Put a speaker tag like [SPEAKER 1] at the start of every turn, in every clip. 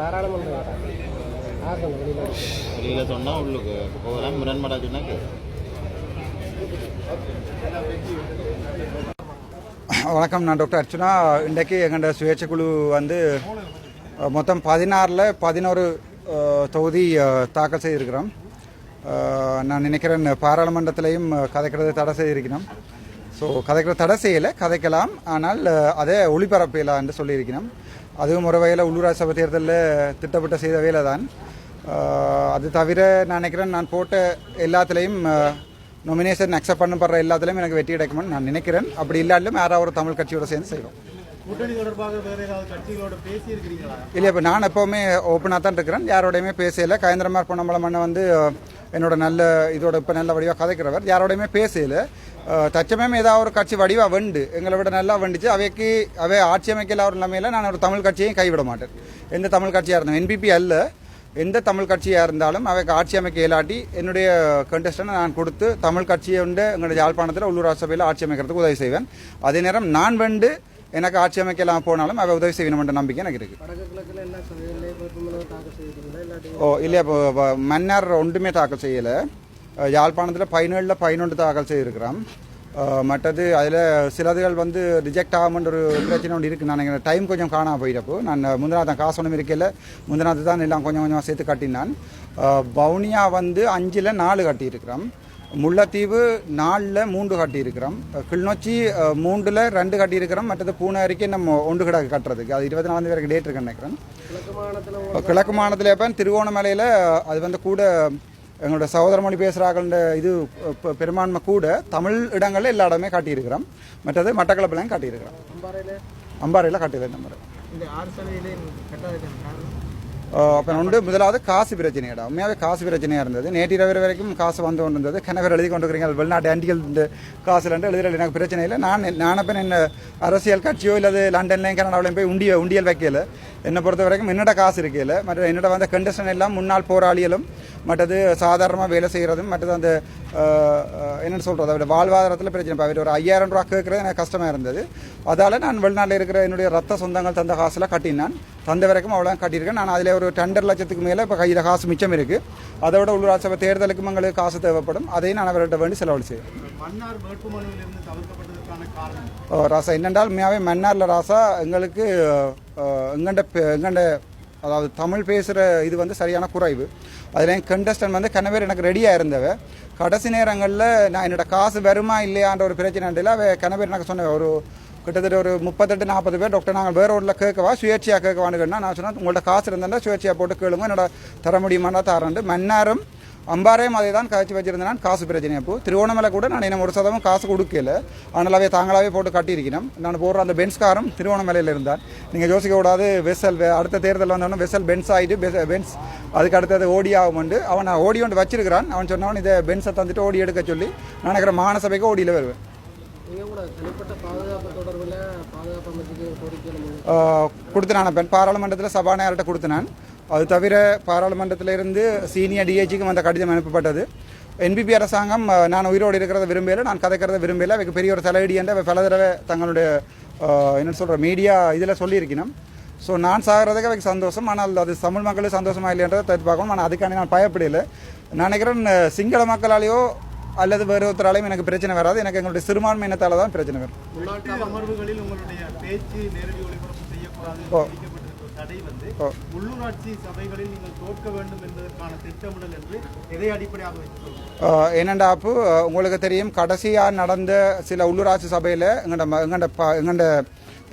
[SPEAKER 1] பாராளுமன்ற வெளியில்
[SPEAKER 2] வெளியில் சொன்னால் உள்ளுக்கு போகிறேன் முரண்பாடாக சொன்னாக்கு
[SPEAKER 3] வணக்கம் நான் டாக்டர் அர்ச்சனா. இன்றைக்கு எங்களோட சுயேட்சை குழு வந்து மொத்தம் பதினாறில் பதினோரு தொகுதி தாக்கல் செய்திருக்கிறோம். நான் நினைக்கிறேன் பாராளுமன்றத்திலையும் கதைக்கிறது தடை செய்திருக்கணும் ஸோ கதைக்கிறது தடை செய்யலை கதைக்கலாம். ஆனால் அதை ஒளிபரப்பலாம் என்று சொல்லியிருக்கிறோம். அதுவும் ஒரு வகையில் உள்ளூராட்சி சபை தேர்தலில் திட்டமிட்ட செய்த வேலை தான் அது தவிர நான் நினைக்கிறேன் நான் போட்ட எல்லாத்துலேயும் நொமினேஷன் அக்செப்ட் பண்ணப்படுற எல்லாத்துலேயும் எனக்கு வெற்றி கிடைக்கும்னு நான் நினைக்கிறேன். அப்படி இல்லாட்டிலும் யாராவது ஒரு தமிழ் கட்சியோட சேர்ந்து செய்வோம்.
[SPEAKER 4] கூட்டணி தொடர்பாக வேற ஏதாவது கட்சிகளோட பேசி இருக்கிறீங்களா
[SPEAKER 3] இல்லை இப்போ நான் எப்போவுமே ஓப்பனாக தான் இருக்கிறேன். யாரோடையுமே பேசல. கயந்திரமார் பொன்னம்பலம் அண்ணன் வந்து என்னோட நல்ல இதோட இப்போ நல்ல வடிவாக கதைக்கிறவர். யாரோடையுமே பேசல. அஹ், ஏதாவது ஒரு கட்சி வடிவாக வண்டு எங்களை விட நல்லா வண்டுச்சு. அவைக்கு அவை ஆட்சி அமைக்கல ஒரு நிலைமையில் நான் ஒரு தமிழ் கட்சியையும் கைவிட மாட்டேன். எந்த தமிழ் கட்சியாக இருந்தோம் என்பிபி அல்ல. எந்த தமிழ் கட்சியாக இருந்தாலும் அவைக்கு ஆட்சி அமைக்க இயலாட்டி என்னுடைய கண்டஸ்டனை நான் கொடுத்து தமிழ் கட்சியை உண்டு எங்களுடைய யாழ்ப்பாணத்தில் உள்ளூராட்சி சபையில் ஆட்சி அமைக்கிறதுக்கு உதவி செய்வேன். அதே நேரம் நான் வந்து எனக்கு ஆட்சி அமைக்கலாம் போனாலும் அவை உதவி செய்யணும் என்ற நம்பிக்கை எனக்கு இருக்குது ஓ இல்லையா இப்போ மன்னார் ஒன்றுமே தாக்கல் செய்யலை. யாழ்ப்பாணத்தில் பதினேழில் பதினொன்று தாக்கல் செய்திருக்கிறோம் மற்றது அதில் சிலதுகள் வந்து ரிஜெக்ட் ஆகும்ன்ற ஒரு பிரச்சனை ஒன்று இருக்குது நான் எங்கள் டைம் கொஞ்சம் காணாம போயிட்டப்போ நான் முந்தினாத்தான் காசு ஒன்றும் இருக்கையில் முந்தினாத்து தான் எல்லாம் கொஞ்சம் கொஞ்சமாக சேர்த்து கட்டினான். அஹ், வவுனியா வந்து அஞ்சில் நாலு கட்டியிருக்கிறோம் முல்லைத்தீவு நாலில் மூன்று கட்டியிருக்கிறோம். கிளிநொச்சி மூன்றில் ரெண்டு கட்டியிருக்கிறோம். மற்றது பூனை வரைக்கும் நம்ம ஒன்று கிடக்கு கட்டுறதுக்கு. அது இருபத்தி நாலாம் தேதி டேட் இருக்குன்னு நினைக்கிறேன்.
[SPEAKER 1] கிழக்கு மாநிலத்தில்
[SPEAKER 3] இப்போ திருவோணமலையில் அது வந்து கூட எங்களோட சகோதர மொழி பேசுகிறார்கள்ன்ற இது பெரும்பான்மை கூட தமிழ் இடங்களில் எல்லா இடமே காட்டியிருக்கிறோம். மற்றது மட்டக்களப்பிலையும் காட்டியிருக்கிறோம்.
[SPEAKER 1] அம்பாறையில்?
[SPEAKER 3] அம்பாறையில் காட்டியிருக்க நம்பர் அப்போ முதலாவது காசு பிரச்சனையடா உண்மையாகவே காசு பிரச்சனையாக இருந்தது நேற்று இரவு வரைக்கும் காசு வந்து கொண்டு இருந்தது கிணவர் எழுதி கொண்டு இருக்கிறீங்க வெளிநாட்டு ஆண்டிகள் இந்த காசுல எழுதுறது எனக்கு பிரச்சனை இல்லை நான் நான் இப்போ என்ன அரசியல் கட்சியோ இல்லது லண்டன்லேயும் கனடாவிலையும் போய் உண்டிய உண்டியல் வைக்கல என்னை பொறுத்த வரைக்கும் என்னோட காசு இருக்கையில் மற்ற என்னோட வந்த கண்டிஷன் எல்லாம் முன்னாள் போராளிகளும் மற்றது சாதாரணமாக வேலை செய்கிறதும் மற்றது அந்த என்னென்னு சொல்கிறது அவருடைய வாழ்வாதாரத்தில் பிரச்சனை இப்போ அவர் ஒரு ஐயாயிரம் ரூபா கேட்குறது எனக்கு கஷ்டமாக இருந்தது அதால் நான் வெளிநாட்டில் இருக்கிற என்னுடைய ரத்த சொந்தங்கள் தந்த காசில் கட்டினான் தந்த வரைக்கும் அவ்வளோ கட்டியிருக்கேன். நான் அதில் ஒரு ரெண்டரை லட்சத்துக்கு மேலே இப்போ கையில் காசு மிச்சம் இருக்குது அதோட உள்ளூராட்சி சபை தேர்தலுக்கும் எங்களுக்கு காசு தேவைப்படும். அதையும் நான் அவர்கிட்ட வேண்டி செலவழி செய்வேன்.
[SPEAKER 4] மன்னார் வேட்புமனுவிலிருந்து தவிர்க்கப்பட்டதற்கான காரணம்?
[SPEAKER 3] அஹ் ராசா என்னென்றால் உண்மையாகவே மன்னாரில் ராசா எங்களுக்கு எங்கண்ட எங்கண்ட அதாவது தமிழ் பேசுகிற இது வந்து சரியான குறைவு. அதில் கண்டஸ்டன் வந்து கனவேர் எனக்கு ரெடியாக இருந்தவ. கடைசி நேரங்களில் நான் என்னோட காசு வருமா இல்லையான்ற ஒரு பிரச்சனை அவ கனவேர் எனக்கு சொன்ன ஒரு கிட்டத்தட்ட ஒரு முப்பத்தெட்டு நாற்பது பேர் டாக்டர் நாங்கள் வேற ஊரில் கேட்கவா சுயேட்சையாக கேட்கவான்னு கேட்டால் நான் சொன்னேன் உங்கள்ட்ட காசு இருந்தால் சுயேட்சையாக போட்டு கேளுங்க என்னோட தர முடியுமானா தரேன் மன்னாரும் அம்பாரையும் அதை தான் காய்ச்சி வச்சிருந்தேன் காசு பிரச்சனை அப்போ. திருவோணமலை கூட நான் இன்னும் ஒரு சதவீதம் காசு கொடுக்கல. ஆனாலவே தாங்களாகவே தாங்களாவே போட்டு கட்டியிருக்கணும். நான் போடுற அந்த பென்ஸ்காரும் திருவோணமலையில் இருந்தார் நீங்கள் யோசிக்க கூடாது வெசல் அடுத்த தேர்தல் வந்தோடனே வெசல் பென்ஸ் ஆகிட்டு பென்ஸ் அதுக்கு அடுத்தது ஓடி ஆகும்ண்டு. அவன் நான் ஓடி ஒன்று வச்சிருக்கிறான். அவன் சொன்னவன் இதை பென்ஸை தந்துட்டு ஓடி எடுக்க சொல்லி நான் நினைக்கிற மாநசபைக்கு ஓடியில் வருவேன். கொடுத்து நான். பெண் பாராளுமன்றத்தில் சபாநாயகர்கிட்ட கொடுத்து நான். அது தவிர பாராளுமன்றத்திலிருந்து சீனியர் டிஏஜிக்கும் அந்த கடிதம் அனுப்பப்பட்டது. என்பிபி அரசாங்கம் நான் உயிரோடு இருக்கிறத விரும்பல நான் கதைக்கிறத விரும்பல. அவைக்கு பெரிய ஒரு தலையடி என்ற பல தடவை தங்களுடைய என்ன சொல்கிற மீடியா இதில் சொல்லியிருக்கணும். ஸோ நான் சாகிறதுக்கு அவைக்கு சந்தோஷம். ஆனால் அது தமிழ் மக்களுக்கு சந்தோஷமா இல்லைன்றதை தடுத்து பார்க்கணும். ஆனால் அதுக்காண்டி நான் பயப்படலை. நான் நினைக்கிறேன் சிங்கள மக்களாலேயோ அல்லது வேறு ஒருத்தராலையும் எனக்கு பிரச்சனை வராது. எனக்கு எங்களுடைய சிறுபான்மை இனத்தால் தான் பிரச்சனை வரும்
[SPEAKER 4] விதிக்கப்பட்டிருக்கிற தடை வந்து
[SPEAKER 3] ஓ.
[SPEAKER 4] உள்ளூராட்சி சபைகளில் நீங்கள் தோற்க வேண்டும் என்பதற்கான திட்டமிடல் என்று எதை அடிப்படையாக வைத்து
[SPEAKER 3] ஆஹ் என்னண்டா அப்பு உங்களுக்கு தெரியும் கடைசியாக நடந்த சில உள்ளூராட்சி சபையில் எங்கள்ட எங்கள்ட எங்கள்ட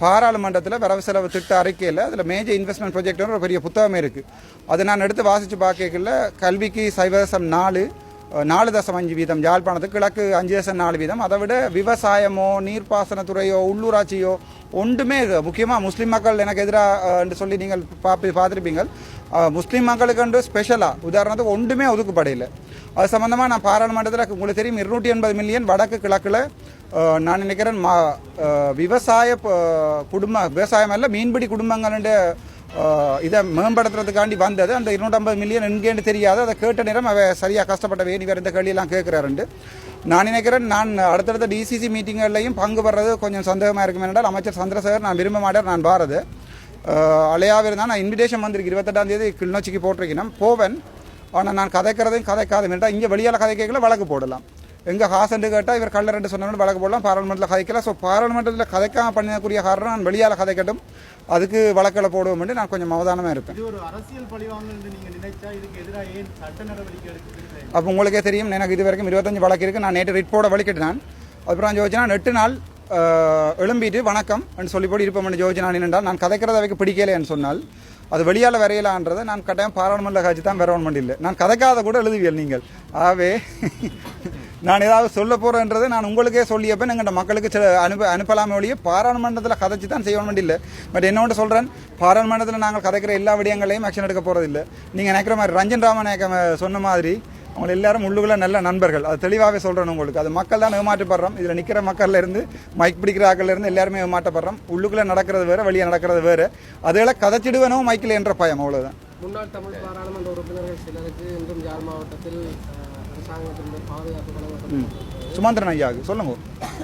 [SPEAKER 3] பாராளுமன்றத்தில் வரவு செலவு திட்ட அறிக்கையில் அதில் மேஜர் இன்வெஸ்ட்மெண்ட் ப்ரொஜெக்ட்னு ஒரு பெரிய புத்தகமே இருக்குது அதை நான் எடுத்து வாசித்து பார்க்கல கல்விக்கு சைவதசம் நாலு நாலு தசம் அஞ்சு வீதம் யாழ்ப்பாணத்துக்கு கிழக்கு அஞ்சு தசம் நாலு வீதம். அதை விட விவசாயமோ நீர்ப்பாசனத்துறையோ உள்ளூராட்சியோ ஒன்றுமே முக்கியமாக முஸ்லீம் மக்கள் எனக்கு எதிராக என்று சொல்லி நீங்கள் பார்ப்பி பார்த்துருப்பீங்க முஸ்லீம் மக்களுக்கு என்று ஸ்பெஷலாக உதாரணத்துக்கு ஒன்றுமே ஒதுக்கப்படையில. அது சம்மந்தமாக நான் பாராளுமன்றத்தில் உங்களுக்கு தெரியும் இருநூற்றி எண்பது மில்லியன் வடக்கு கிழக்கில் நான் நினைக்கிறேன் மா விவசாய குடும்ப விவசாயம் அல்ல மீன்பிடி குடும்பங்களுடைய இதை மேம்படுத்துறதுக்காண்டி வந்தது. அந்த இருநூற்றம்பது மில்லியன் எங்கேன்னு தெரியாது. அதை கேட்ட நேரம் அவ சரியாக கஷ்டப்பட்ட வேணி வேறு இந்த கேள்வியெல்லாம் கேட்குறாருண்டு. நான் நினைக்கிறேன் நான் அடுத்தடுத்த டிசிசி மீட்டிங்கள்லையும் பங்கு பெறது கொஞ்சம் சந்தேகமாக இருக்கும். என்றால் அமைச்சர் சந்திரசேகர் நான் விரும்ப மாட்டேன் நான் பாரது. அலையாவே இருந்தால் நான் இன்விடேஷன் வந்திருக்கு. இருபத்தெட்டாம் தேதி கிளிநொச்சிக்கு போட்டிருக்கேன் போவேன். ஆனால் நான் கதைக்கிறதையும் கதைக்காதும் வேண்டாம் இங்கே வெளியால் கதை கேட்கல வழக்கு போடலாம். எங்கே ஹாசண்டு கேட்டால் இவர் கள்ள ரெண்டு சொன்னோன்னு வழக்கு போடலாம். பாராளுமன்றத்தில் கதைக்கலாம் ஸோ பாராளுமன்றத்தில் கதைக்காம பண்ணக்கூடிய காரணம் நான் வெளியால் கதைக்கட்டும். அதுக்கு வழக்கில் போடுவோம் நான் கொஞ்சம் அவதானமாக இருப்பேன்.
[SPEAKER 4] என்று
[SPEAKER 3] அப்போ உங்களுக்கே தெரியும். எனக்கு இது வரைக்கும் இருபத்தஞ்சு வழக்கு இருக்குது நான் நேற்று ரிட் போட வலிக்கிட்டேன் அப்புறம் ஜோதினா எட்டு நாள் எழும்பிட்டு வணக்கம் என்று சொல்லி போட்டு இருப்போம் ஜோதினா நின்றால் நான் கதைக்கிறத வைக்க பிடிக்கலைன்னு சொன்னால் அது வெளியால் வரையலான்றதை நான் கட்டாயம் பாராளுமன்ற காட்சி தான் வரவன் இல்லை. நான் கதைக்காத கூட எழுதுவியல் நீங்கள். ஆகவே நான் ஏதாவது சொல்ல போகிறேன்றதை நான் உங்களுக்கே சொல்லியப்போ எங்கள் மக்களுக்கு சில அனுப்ப அனுப்பலாமே ஒழிய பாராளுமன்றத்தில் கதைச்சு தான் செய்ய வேண்டிய பட் என்னோட சொல்கிறேன் பாராளுமன்றத்தில் நாங்கள் கதைக்கிற எல்லா விடயங்களையும் ஆக்ஷன் எடுக்க போகிறதில்லை நீங்கள் நினைக்கிற மாதிரி ரஞ்சன் ராமநாயக்கம் சொன்ன மாதிரி அவங்க எல்லாரும் உள்ளுக்குள்ள நல்ல நண்பர்கள். அது தெளிவாகவே சொல்கிறேன் உங்களுக்கு. அது மக்கள் தான் ஏமாற்றப்படுறோம். இதில் நிற்கிற மக்கள்ல இருந்து மைக் பிடிக்கிற ஆக்கள்லேருந்து எல்லாருமே ஏமாற்றப்படுறோம். உள்ளுக்குள்ளே நடக்கிறது வேறு வெளியே நடக்கிறது வேறு. அதில் கதைச்சிடுவேனும் மைக்கில் என்ற பயம் அவ்வளோதான்
[SPEAKER 1] முன்னாள் தமிழ் பாராளுமன்ற உறுப்பினர்கள் சிலருக்கு இன்றும் யாழ் மாவட்டத்தில்
[SPEAKER 3] சுமந்திரன் ஐயாவுக்கு சொல்லுங்க.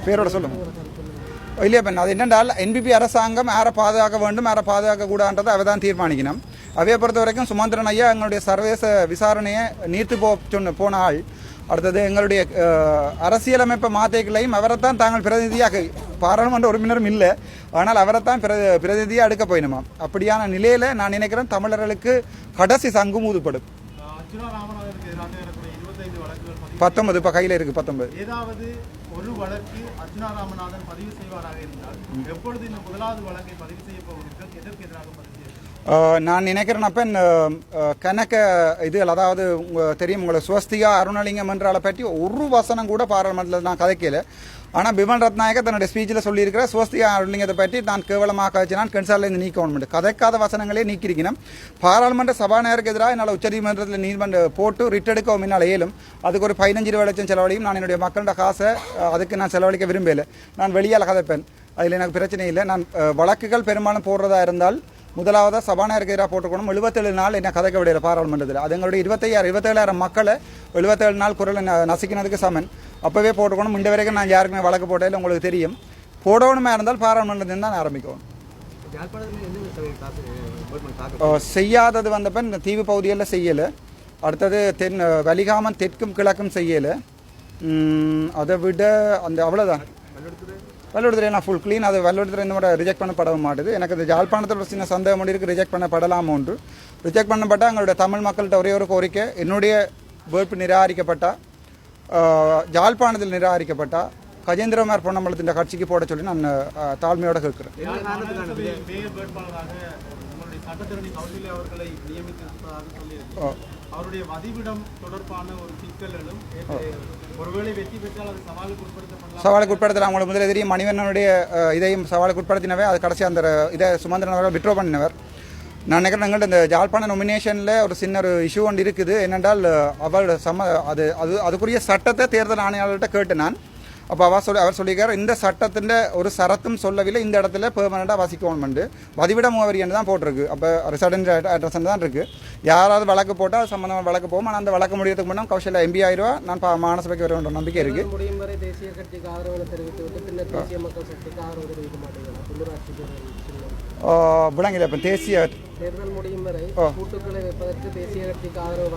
[SPEAKER 3] பேரோட சொல்லுங்க. இல்லையா பெண் அது என்னென்றால் என்பிபி அரசாங்கம் யாரை பாதுகாக்க வேண்டும் யாரை பாதுகாக்க கூடாதுன்றதை அவ தான் தீர்மானிக்கணும். அவையை பொறுத்த வரைக்கும் சுமந்திரன் ஐயா எங்களுடைய சர்வதேச விசாரணையை நீர்த்து போ சொன்ன போன ஆள் அடுத்தது எங்களுடைய அரசியலமைப்பை மாத்தைகளையும் அவரைத்தான் தாங்கள் பிரதிநிதியாக பாராளுமன்ற உறுப்பினரும் இல்லை. ஆனால் அவரைத்தான் பிர பிரதிநிதியாக எடுக்க போயினுமாம் அப்படியான நிலையில் நான் நினைக்கிறேன் தமிழர்களுக்கு கடைசி சங்கும் ஊதுப்படும் பத்தொன்பது இப்போ கையில் இருக்குது பத்தொன்பது.
[SPEAKER 4] ஏதாவது ஒரு வழக்கு அர்ஜுனா ராமநாதன் பதிவு செய்வாராக இருந்தால் எப்பொழுது இந்த முதலாவது வழக்கை பதிவு செய்ய போகிறீர்கள்? எதற்கு எதிராக பதிவு
[SPEAKER 3] நான் நினைக்கிறேன் அப்ப இந்த, ஆஹ், கணக்க இது அதாவது உங்க தெரியும் உங்களுக்கு சுவஸ்திகா அருணலிங்கம் என்றால பற்றி ஒரு வசனம் கூட பாராளுமன்றத்தில் நான் கதைக்கல. ஆனால் பிமன் ரத்நாயக தன்னுடைய ஸ்பீச்சில் சொல்லியிருக்கிற சுவஸ்திகா அருணலிங்கத்தை பற்றி நான் கேவலமாக கழிச்சு நான் கன்சாலில் இருந்து நீக்கணும் கதைக்காத வசனங்களே நீக்கியிருக்கணும். பாராளுமன்ற சபாநாயகருக்கு எதிராக என்னால் உச்சநீதிமன்றத்தில் நீதிமன்ற போட்டு ரிட் எடுக்க முன்னால் இயலும். அதுக்கு ஒரு பதினஞ்சு இருபது லட்சம் செலவழியும் நான் என்னுடைய மக்களோட காசை அதுக்கு நான் செலவழிக்க விரும்பலை. நான் வெளியால் கதைப்பேன் அதில் எனக்கு பிரச்சனை இல்லை. நான் வழக்குகள் பெரும்பாலும் போடுறதா இருந்தால் முதலாவதாக சபாநாயகருக்கு எதிராக போட்டுக்கணும். எழுபத்தேழு நாள் என்ன கதைக்க விடையில பாராளுமன்றத்தில். அது எங்களுடைய இருபத்தையாயிரம் இருபத்தேழாயிரம் மக்களை எழுபத்தேழு நாள் குரலை நசிக்கினதுக்கு சமன். அப்போவே போட்டுக்கணும். இந்த வரைக்கும் நான் யாருக்குமே வழக்கு போட்டதில்லை உங்களுக்கு தெரியும். போடணுமா இருந்தால் பாராளுமன்றத்தில் தான் ஆரம்பிக்கணும். செய்யாதது வந்தப்ப இந்த தீவு பகுதியெல்லாம் செய்யலை. அடுத்தது தென் வலிகாமன் தெற்கும் கிழக்கும் செய்யலை. அதை விட அந்த அவ்வளோதான் வல்லுடத்துல நான் ஃபுல் க்ளீன் அது வல்லுடத்துல இந்த மாதிரி ரிஜெக்ட் பண்ணப்பட மாட்டுது. எனக்கு இந்த ஜாழ்ப்பாணத்தில் சின்ன சந்தேகம் ஒன்று இருக்குது ரிஜெக்ட் பண்ணப்படலாம் ஒன்று. ரிஜெக்ட் பண்ணப்பட்டால் எங்களுடைய தமிழ் மக்கள்கிட்ட ஒரே ஒரு கோரிக்கை. என்னுடைய வேட்பு நிராகரிக்கப்பட்டால் அஹ், ஜாழ்ப்பாணத்தில் நிராகரிக்கப்பட்டா கஜேந்திரமார் பொன்னம்பலத்தின் கட்சிக்கு போட சொல்லி நான் அஹ், தாழ்மையோட
[SPEAKER 4] அவருடைய வதிவிடம் தொடர்பான ஒரு சிக்கல்களும் ஒருவேளை வெற்றி பெற்றால் அது சவாலுக்கு உட்படுத்தப்படலாம்
[SPEAKER 3] சவாலுக்கு உட்படுத்தலாம். அவங்களுக்கு முதல்ல மணிவண்ணனுடைய இதையும் சவாலுக்கு உட்படுத்தினவே அது கடைசி அந்த இதை சுமந்திரன் அவர்கள் விட்ரோ பண்ணினவர். நான் நினைக்கிறேன் எங்கள்ட்ட இந்த ஜாழ்ப்பாண நொமினேஷனில் ஒரு சின்ன ஒரு இஷ்யூ ஒன்று இருக்குது. என்னென்றால் அவள் சம அது அது அதுக்குரிய சட்டத்தை தேர்தல் ஆணையாளர்கிட்ட கேட்டு நான். அப்போ அவர் சொல்லி அவர் சொல்லியிருக்கார் இந்த சட்டத்தின் ஒரு சரத்தும் சொல்லவில்லை இந்த இடத்துல பெர்மனண்டாக வசிக்கணும்னு. பதிவிட முகவரின்னு தான் போட்டிருக்கு. அப்போ ரெசிடென்ட் அட்ரஸ் தான் இருக்குது யாராவது வழக்கு போட்டால் சம்மந்தமாக வழக்கு போகும். ஆனால் அந்த வழக்கு முடியறதுக்கு முன்னாடி கௌசல்யா எம்பி ஆயிடுவா நான் பா- மாநசபைக்கு வர வேண்டிய நம்பிக்கை இருக்குது
[SPEAKER 1] முடியும் வரை தேசிய கட்சிக்கு ஆதரவு தெரிவித்துவிட்டு பின்னர் தேசிய மக்கள் சக்திக்கு ஆதரவு தெரிவிக்க மாட்டேங்கிறார்.
[SPEAKER 3] விளங்கில இப்போ தேசிய
[SPEAKER 1] தேர்தல் முடியும் வரை கூட்டுக்களை வைப்பதற்கு தேசிய கட்சிக்கு ஆதரவு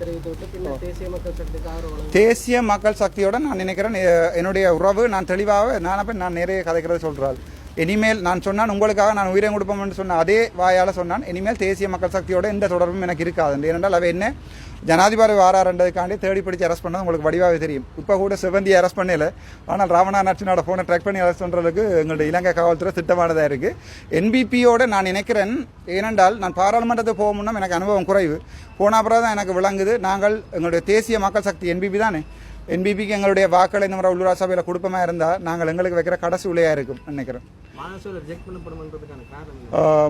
[SPEAKER 1] தெரிவித்துவிட்டு பின்னர் தேசிய மக்கள் சக்திக்கு ஆதரவு
[SPEAKER 3] தேசிய மக்கள் சக்தியோட நான் நினைக்கிறேன் என்னுடைய உறவு நான் தெளிவாக நான் நான் நிறைய கதைக்கிறத சொல்கிறாள் இனிமேல் நான் சொன்னான் உங்களுக்காக நான் உயிரை கொடுப்போம்னு சொன்ன அதே வாயால் சொன்னான் இனிமேல் தேசிய மக்கள் சக்தியோட எந்த தொடர்பும் எனக்கு இருக்காது ஏனென்றால் அவ என்ன? ஜனாதிபதி வாராருன்றதுக்காண்டி தேடி பிடிச்சி அரெஸ்ட் பண்ணது உங்களுக்கு வடிவாகவே தெரியும். இப்போ கூட சிவந்தி அரெஸ்ட் பண்ணல. ஆனால் ராவணா நட்சினோட ஃபோனை ட்ராக் பண்ணி அரெஸ்ட் பண்ணுறதுக்கு எங்களுடைய இலங்கை காவல்துறை திட்டமானதாக இருக்குது என்பிபியோட நான் நினைக்கிறேன் ஏனென்றால் நான் பாராளுமன்றத்துக்கு போக முன்னும் எனக்கு அனுபவம் குறைவு. போன அப்புறம் தான் எனக்கு விளங்குது நாங்கள் எங்களுடைய தேசிய மக்கள் சக்தி என்பிபி தானே. என்பிபிக்கு எங்களுடைய வாக்களை இந்த முறை உள்ளூரா சபையில் கொடுப்பமா இருந்தால் நாங்கள் எங்களுக்கு வைக்கிற கடைசி உலையாக இருக்கும் நினைக்கிறேன்.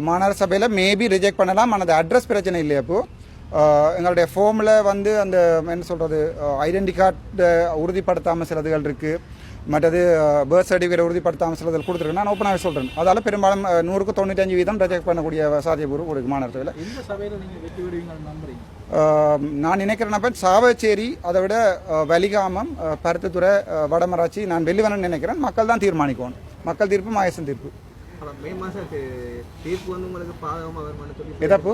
[SPEAKER 3] மாநகர சபையில் மேபி ரிஜெக்ட் பண்ணலாம். ஆனால் அட்ரஸ் பிரச்சனை இல்லையா இப்போ? ஆஹ் எங்களுடைய ஃபோமில் வந்து அந்த என்ன சொல்கிறது ஐடென்டி கார்டு உறுதிப்படுத்தாமல் சிலதுகள் இருக்குது மற்றது பர்த் சர்டிஃபிகேட் உறுதிப்படுத்தாமல் சிலதில் கொடுத்துருக்கு நான் ஓப்பனாகவே சொல்கிறேன் அதால் பெரும்பாலும் நூறுக்கு தொண்ணூத்தஞ்சு வீதம் ரிஜெக்ட் பண்ணக்கூடிய சாத்தியபூர்வம் கொடுக்கு மாநகர சபையில்
[SPEAKER 1] இந்த சபையில் நீங்கள் வெற்றி விடுவீங்கன்னு நம்புறீங்க?
[SPEAKER 3] ஆஹ் நான் நினைக்கிறேன் சாவச்சேரி அதை விட வலிகாமம் பருத்தித்துறை வடமராட்சி நான் வெளிவரன் நினைக்கிறேன். மக்கள் தான் தீர்மானிக்கணும். மக்கள் தீர்ப்பு மாயசன் தீர்ப்பு.
[SPEAKER 5] மே மாதம் தீர்ப்பு வந்து உங்களுக்கு பாதகமாக வருமானு சொல்லி
[SPEAKER 3] எதப்பு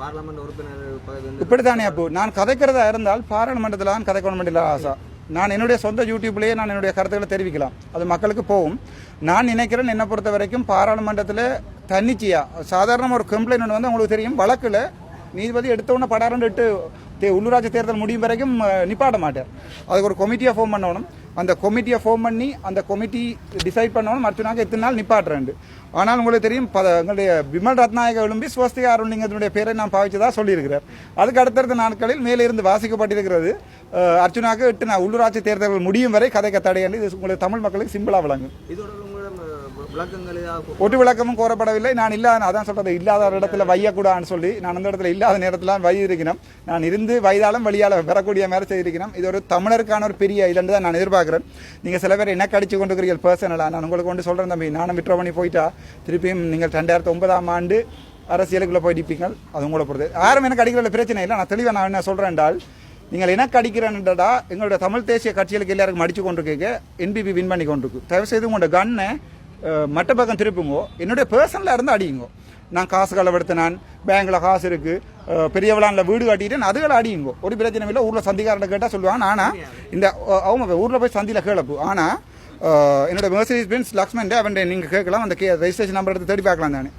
[SPEAKER 5] பார்லமெண்ட் உறுப்பினர்
[SPEAKER 3] இப்படித்தானே அப்போ? நான் கதைக்கிறதா இருந்தால் பாராளுமன்றத்தில் தான் கதைக்கணும் வேண்டிய ஆசை. நான் என்னுடைய சொந்த யூடியூப்லேயே நான் என்னுடைய கருத்துக்களை தெரிவிக்கலாம். அது மக்களுக்கு போகும். நான் நினைக்கிறேன் என்னை பொறுத்த வரைக்கும் பாராளுமன்றத்தில் தன்னிச்சையா சாதாரண ஒரு கம்ப்ளைண்ட் ஒன்று வந்து உங்களுக்கு தெரியும். வழக்கில் நீதிபதி எடுத்தவொடனே படாரண்டு தே- உள்ளூராட்சி தேர்தல் முடியும் வரைக்கும் அஹ், நிப்பாட்ட மாட்டார். அதுக்கு ஒரு கொமிட்டியை ஃபார்ம் பண்ணணும். அந்த கமிட்டியை ஃபார்ம் பண்ணி அந்த கமிட்டி டிசைட் பண்ணணும் அடுத்த எத்தனை நாள் நிப்பாட்டுறேன் ஆனால் உங்களுக்கு தெரியும் பத எங்களுடைய விமல் ரத்நாயக விளம்பி ஸ்வஸ்திகா அருண்லிங்கத்தினுடைய பேரை நான் பாவிச்சதாக சொல்லியிருக்கிறார். அதுக்கு அடுத்தடுத்த நாட்களில் மேலே இருந்து வாசிக்கப்பட்டிருக்கிறது. அஹ், அர்ச்சுனாக்கு எட்டு நான் உள்ளூராட்சி தேர்தல்கள் முடியும் வரை கதைக்க தடையண்டு இது உங்களுக்கு தமிழ் மக்களுக்கு சிம்பிளாக விளங்கும்.
[SPEAKER 5] இதோட உங்களோட
[SPEAKER 3] ஒட்டு விளக்கமும் கோரப்படவில்லை. நான் இல்லாத அதான் சொல்றது. இல்லாத ஒரு இடத்துல வையக்கூடாதுன்னு சொல்லி நான் அந்த இடத்துல இல்லாத நேரத்தில் வை இருக்கிறேன். நான் இருந்து வயதாலும் வழியால வரக்கூடிய மாதிரி செய்திருக்கிறேன். இது ஒரு தமிழருக்கான ஒரு பெரிய இதுன்னு தான் நான் எதிர்பார்க்குறேன். நீங்கள் சில பேர் என்ன கடிச்சு கொண்டிருக்கிறீர்கள் பர்சனலாக நான் உங்களுக்கு கொண்டு சொல்கிறேன் தம்பி. நானும் விட்ரோ பண்ணி போயிட்டா திருப்பியும் நீங்கள் ரெண்டாயிரத்தி ஒன்பதாம் ஆண்டு அரசியலுக்குள்ள போய் நிற்பீங்க அது உங்களை பொறுத்து. யாரும் எனக்கு அடிக்கிறதுல பிரச்சனை இல்லை. நான் தெளிவாக நான் என்ன சொல்கிறேன் என்றால் நீங்கள் எனக்கு அடிக்கிறேன்டா எங்களுடைய தமிழ் தேசிய கட்சிகளுக்கு எல்லாருக்கும் அடிச்சு கொண்டிருக்கீங்க. என்பிபி வின் பண்ணி கொண்டிருக்கு. தயவு செய்து உங்களோட கண்ணை மற்ற பக்கம் திருப்புங்கோ என்னுடைய பர்சனலாக இருந்து அடியுங்கோ நான் காசு களவெடுத்து நான் காசு இருக்குது பெரியவளானில் வீடு கட்டிட்டு அதுகளை அடியுங்கோ ஒரு பிரச்சனை இல்லை ஊரில் சந்திக்காரன் கேட்டால் சொல்லுவாங்க ஆனால் இந்த அவங்க ஊரில் போய் சந்தியில் கேளப்பு ஆனால் என்னோட மெர்சரிஸ் பென்ஸ் லக்ஷ்மன் அவன் நீங்கள் கேட்கலாம் அந்த கே ரெஜிஸ்ட்ரேஷன் நம்பர் எடுத்து தேடி பார்க்கலாம் தானே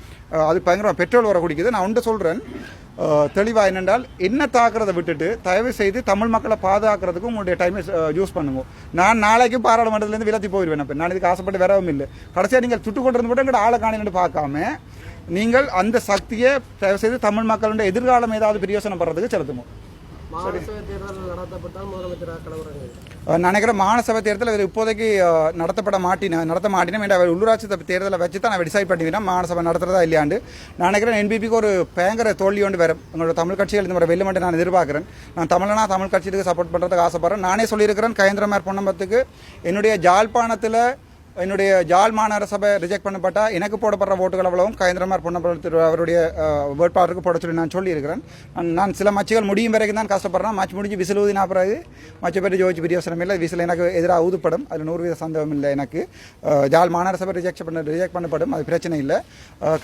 [SPEAKER 3] அது பயங்கரமாக பெட்ரோல் வர குடிக்குது நான் உண்டு சொல்கிறேன் தெளிவாக என்னென்றால் என்ன தாக்குறதை விட்டுட்டு தயவு செய்து தமிழ் மக்களை பாதுகாக்கிறதுக்கு உங்களுடைய டைமை யூஸ் பண்ணுங்க. நான் நாளைக்கு பாராளுமன்றத்துலேருந்து விலத்தி போயிடுவேன் அப்போ. நான் இதுக்கு ஆசைப்பட்டு வரவும் இல்லை. கடைசியாக நீங்கள் சுட்டு கொண்டு இருந்து மட்டும் எங்கிட்ட ஆளை காணின்னு பார்க்காம நீங்கள் அந்த சக்தியை தயவு செய்து தமிழ் மக்களுடைய எதிர்காலம் ஏதாவது பிரயோசனப்படுறதுக்கு செலுத்துங்க.
[SPEAKER 1] சரி தேர்தல் நடத்தப்பட்டால் முதலமைச்சராக கலவரங்கள்
[SPEAKER 3] நினைக்கிறேன் மாநசபை தேர்தல் அவர் இப்போதைக்கு நடத்தப்பட மாட்டின நடத்த மாட்டினோம் அவர் உள்ளூராட்சி தேர்தலை வச்சு தான் நான் டிசைட் பண்ணிவிட்டேன் மாநசபை நடத்துறதா இல்லையாண்டு. நான் நினைக்கிறேன் என்பிபிக்கு ஒரு பயங்கர தோல்வி ஒன்று வரும் எங்களோட தமிழ் கட்சிகள் இந்த முறை வெல்லுமென்று நான் எதிர்பார்க்கிறேன். நான் தமிழனா தமிழ் கட்சிக்கு சப்போர்ட் பண்ணுறதுக்கு ஆசைப்படுறேன். நானே சொல்லியிருக்கிறேன் கயந்திரமார் பொன்னம்பத்துக்கு என்னுடைய ஜாழ்ப்பாணத்தில் என்னுடைய ஜாழ் மாநகர சபை ரிஜெக்ட் பண்ணப்பட்டா எனக்கு போடப்படுற ஓட்டுகள் அவ்வளவும் கயந்திரமார் பொன்னம்பலத்திற்கு அவருடைய வேட்பாளருக்கு போட சொல்லி நான் சொல்லியிருக்கிறேன். நான் சில மச்சுகள் முடியும் வரைக்கும் தான் கஷ்டப்படுறேன். மச்சு முடிஞ்சு விசில் ஊதினா பிறகு மச்ச பேர் ஜோதிச்சு பிரியோசனம் இல்லை. விசில் எனக்கு எதிராக ஊதுப்படும். அதில் நூறு வீத சந்தேகம் இல்லை எனக்கு. ஜாழ் மாநகர சபை ரிஜெக்ட் பண்ண ரிஜெக்ட் பண்ணப்படும். அது பிரச்சனை இல்லை.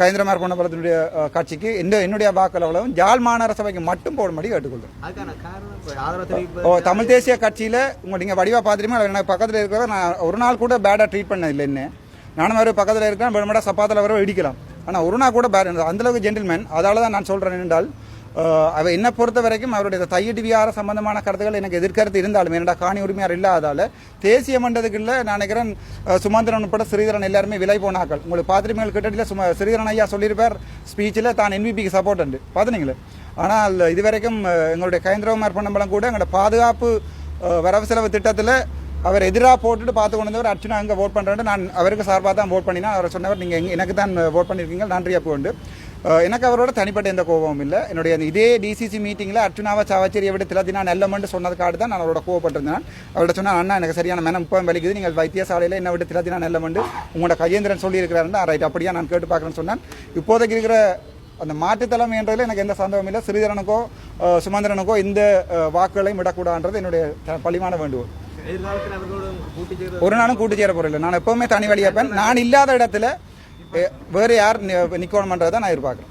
[SPEAKER 3] கயந்திரமார் பொன்னம்பலத்தினுடைய அஹ், கட்சிக்கு இந்த என்னுடைய வாக்கள் அவ்வளவும் ஜாழ் மாநகர சபைக்கு மட்டும் போடும்படி கேட்டுக்கொள்கிறேன். தமிழ் தேசிய கட்சியில் உங்க நீங்கள் வடிவா பார்த்துருமே எனக்கு பக்கத்தில் இருக்கிற நான் ஒரு நாள் கூட பேடாக ட்ரீட் பண்ணதில்லை என்ன? நானும் அவர் பக்கத்தில் இருக்கேன் பெருமடா சப்பாத்தில் வர இடிக்கலாம். ஆனால் ஒருனா கூட பேர் அந்தளவுக்கு ஜென்டில்மேன் அதால் தான் நான் சொல்கிறேன் என்றால் அவ என்னை பொறுத்த வரைக்கும் அவருடைய தையீட்டு வியார சம்பந்தமான கருத்துக்கள் எனக்கு எதிர்கருத்து இருந்தாலும் என்னடா காணி உரிமையார் இல்லாதால தேசிய மன்றத்துக்குள்ள நான் நினைக்கிறேன் சுமந்திரன் உட்பட ஸ்ரீதரன் எல்லாருமே விலை போனாக்கள் உங்களுக்கு பார்த்துருப்பீங்க கிட்டத்தில் சும ஸ்ரீதரன் ஐயா சொல்லியிருப்பார் ஸ்பீச்சில் தான் என்பிபிக்கு சப்போர்ட் உண்டு. பார்த்துனீங்களே ஆனால் இதுவரைக்கும் எங்களுடைய கயந்திரகுமார் பொன்னம்பலம் கூட எங்களோட பாதுகாப்பு வரவு செலவு திட்டத்தில் அவர் எதிராக போட்டுட்டு பார்த்து கொண்டு வந்தவர் அர்ச்சனா அங்கே ஓட் பண்ணுறேன் நான் அவருக்கு சார்பாக தான் ஓட் பண்ணினா அவர் சொன்னவர் நீங்கள் எனக்கு தான் ஓட் பண்ணியிருக்கீங்க நன்றி அப்போ உண்டு. எனக்கு அவரோட தனிப்பட்ட எந்த கோபமும் இல்லை. என்னுடைய அந்த இதே டிசிசி மீட்டிங்கில் அர்ச்சுனாவை சாவச்சேரியை விட திலதினா நல்லமண்டு சொன்னதுக்காக தான் நான் அவரோட கோவப்பட்டிருந்தேன். அவர்கிட்ட சொன்னால் அண்ணா எனக்கு சரியான மனம் இப்போ வலிக்குது. நீங்கள் வைத்தியசாலையில் என்ன விட திலத்தினா நல்லமண்டு உங்களோட கையேந்திரன் சொல்லியிருக்கிறாருன்னா ரைட் அப்படியே நான் கேட்டு பார்க்குறேன்னு சொன்னேன். இப்போதைக்கு இருக்கிற அந்த மாற்றுத் என்றதில் எனக்கு எந்த சந்தேகமும் இல்லை. ஸ்ரீதரனுக்கோ சுமந்திரனுக்கோ இந்த வாக்குகளையும் விடக்கூடாதுன்றது என்னுடைய த- பழிவான வேண்டுகோள். ஒரு நாளும் கூட்டு சேர போறதில்லை நான் எப்பவுமே தனி வழியாப்பேன் நான் இல்லாத இடத்துல வேறு யார் நி- நான் எதிர்பார்க்குறேன்.